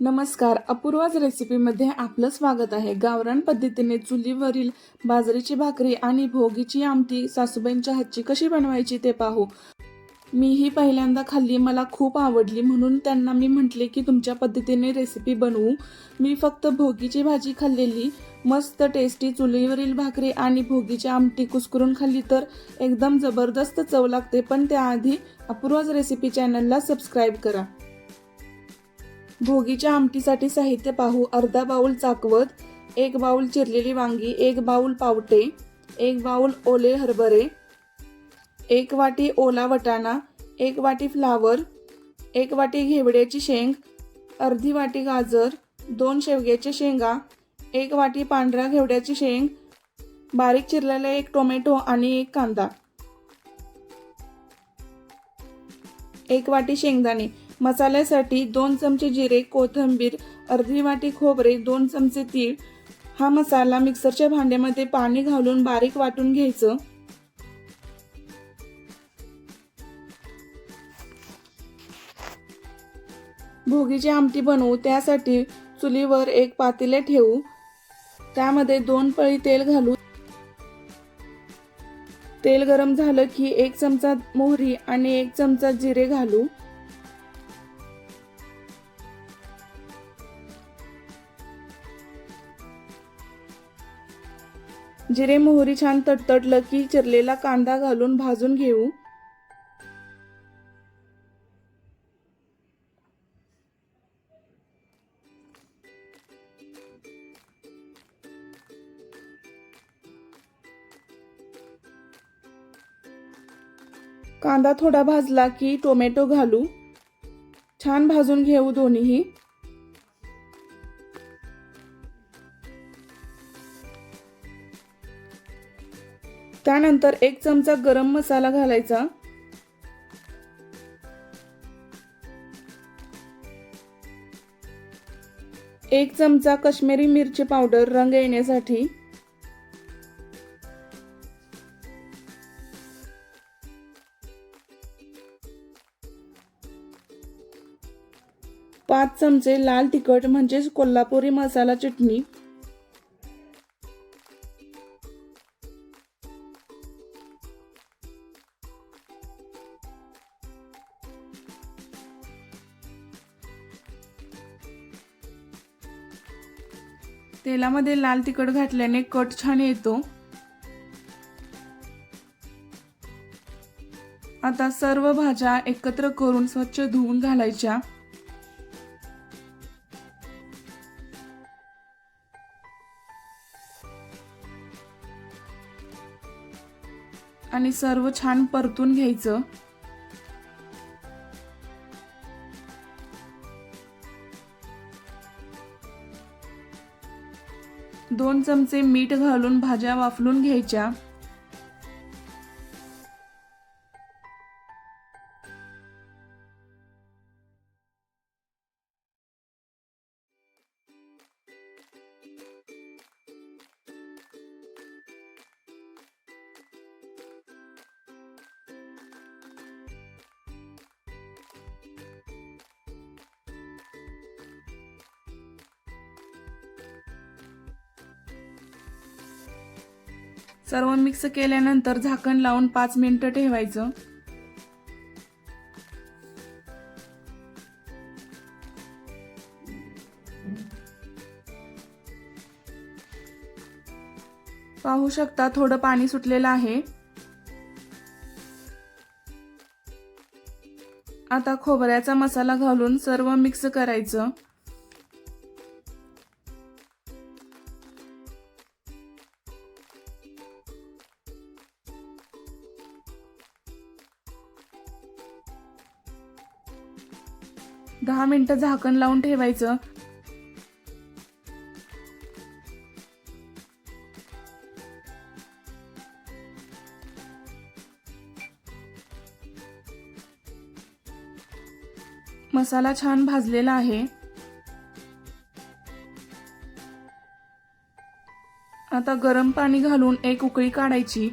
नमस्कार. अपूर्वाज रेसिपीमध्ये आपलं स्वागत आहे. गावरान पद्धतीने चुलीवरील बाजरीची भाकरी आणि भोगीची आमटी सासूबाईंच्या हातची कशी बनवायची ते पाहू. मी ही पहिल्यांदा खाल्ली मला खूप आवडली म्हणून त्यांना मी म्हटले की तुमच्या पद्धतीने रेसिपी बनवू. मी फक्त भोगीची भाजी खाल्लेली मस्त टेस्टी चुलीवरील भाकरी आणि भोगीची आमटी कुस्करून खाल्ली तर एकदम जबरदस्त चव लागते. पण त्याआधी अपूर्वाज रेसिपी चॅनलला सबस्क्राईब करा. भोगीच्या आमटीसाठी साहित्य पाहू अर्धा बाऊल चाकवत एक बाऊल चिरलेली वांगी एक बाऊल पावटे एक बाऊल ओले हरभरे एक वाटी ओला वटाणा एक वाटी फ्लावर एक वाटी घेवड्याची शेंग अर्धी वाटी गाजर दोन शेवग्याच्या शेंगा एक वाटी पांढऱ्या घेवड्याची शेंग बारीक चिरलेला एक टोमॅटो आणि एक कांदा. एक वाटी शेंगदाणे. मसाल्यासाठी दोन चमचे जिरे कोथिंबीर अर्धी वाटी खोबरे दोन चमचे तीळ. हा मसाला मिक्सरच्या भांड्यामध्ये पाणी घालून बारीक वाटून घ्यायचं. भोगीची आमटी बनवू त्यासाठी चुलीवर एक पातेले ठेवू. त्यामध्ये दोन पळी तेल घालू. तेल गरम झालं की एक चमचा मोहरी आणि एक चमचा जिरे घालू. जिरे मोहरी छान तटतटलं की चिरलेला कांदा घालून भाजून घेऊ. कांदा थोडा भाजला की टोमॅटो घालू. छान भाजून घेऊ दोन्हीही. त्यानंतर एक चमचा गरम मसाला घालायचा. एक चमचा कश्मीरी मिरची पावडर रंग येण्यासाठी. पाच चमचे लाल तिखट म्हणजेच कोल्हापुरी मसाला चटणी. तेलामध्ये लाल तिखट घातल्याने कट छान येतो. आता सर्व भाज्या एकत्र करून स्वच्छ धुवून घालायच्या. आणि सर्व छान परतून घ्यायचं. दोन चमचे मीठ घालून भाज्या वाफलून घ्यायच्या. सर्व मिक्स केल्यानंतर झाकण लावून पाच मिनिटं ठेवायचं. पाहू शकता थोडं पाणी सुटलेलं आहे. आता खोबऱ्याचा मसाला घालून सर्व मिक्स करायचं. मिनटं झाकण लावून ठेवायचं. मसाला छान भाजलेला आहे. आता गरम पाणी घालून एक उकळी काढायची.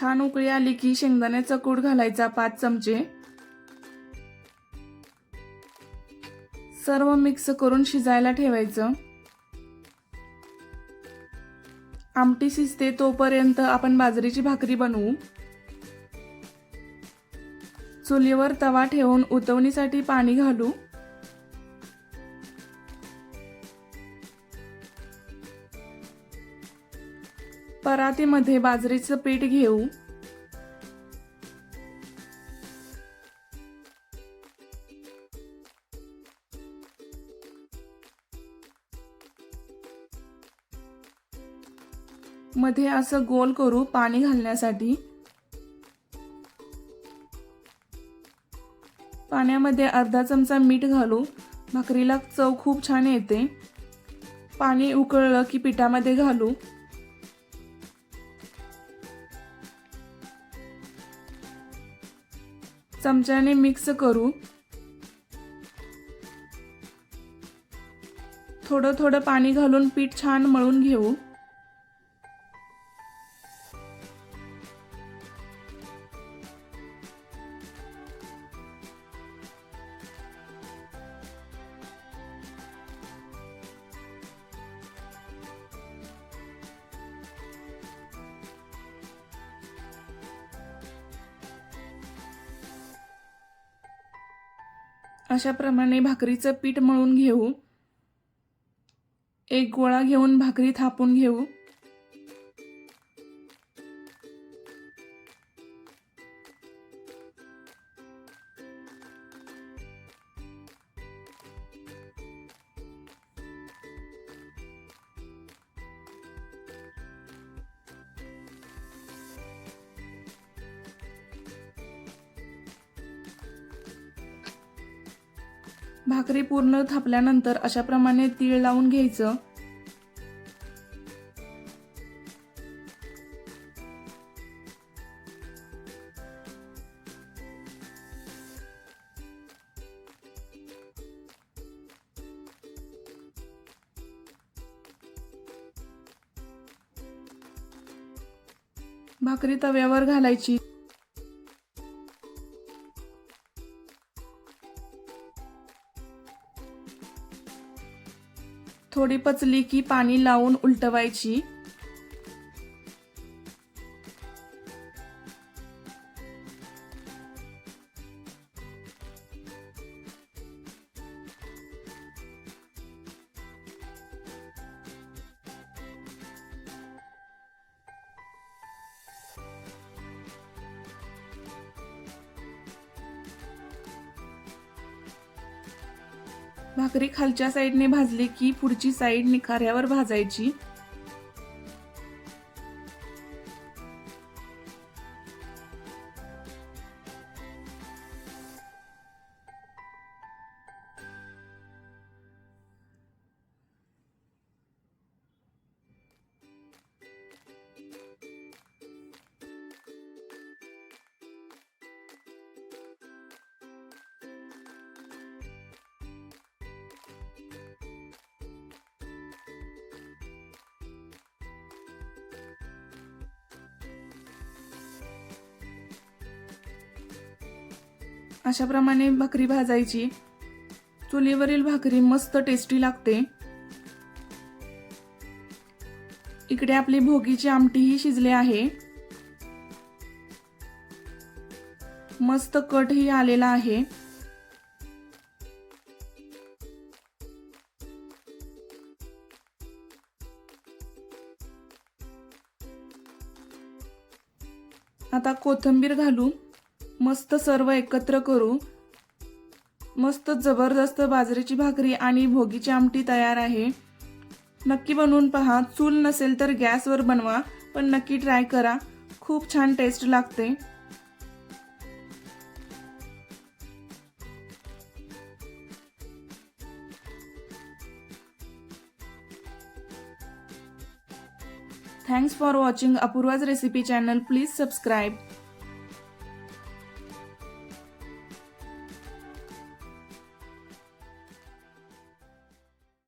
छान उकळी आली की शेंगदाण्याचा कूट घालायचा पाच चमचे. सर्व मिक्स करून शिजायला ठेवायचं. आमटी शिजते तोपर्यंत आपण बाजरीची भाकरी बनवू. चुलीवर तवा ठेवून उतवणीसाठी पाणी घालू. परातीमध्ये बाजरीचं पीठ घेऊ. मध्ये असं गोल करू पाणी घालण्यासाठी. पाण्यामध्ये अर्धा चमचा मीठ घालू. भाकरीला चव खूप छान येते. पाणी उकळलं की पिठामध्ये घालू. चमच्याने मिक्स करू. थोडं थोडं पाणी घालून पीठ छान मळून घेऊ. अशाप्रमाणे भाकरीचं पीठ मळून घेऊ. एक गोळा घेऊन भाकरी थापून घेऊ. भाकरी पूर्ण थापल्यानंतर अशाप्रमाणे तीळ लावून घ्यायचं. भाकरी तव्यावर घालायची. थोडी पचली की पाणी लावून उलटवायची. भाकरी खालच्या साईडने भाजली की पुढची साईड निखाऱ्यावर भाजायची. अशाप्रमाणे भाकरी भाजायची. चुलीवरील भाकरी मस्त टेस्टी लागते. इकडे आपली भोगीची आमटीही शिजले आहे. मस्त कटही आलेला आहे. आता कोथिंबीर घालू. मस्त सर्व एकत्र करू. मस्त जबरदस्त बाजरीची भाकरी आणि भोगीची आमटी तयार आहे. नक्की बनवून पहा. चूल नसेल तर गॅसवर बनवा पण नक्की ट्राय करा. खूप छान टेस्ट लागते. Thanks for watching Apurva's recipe channel please subscribe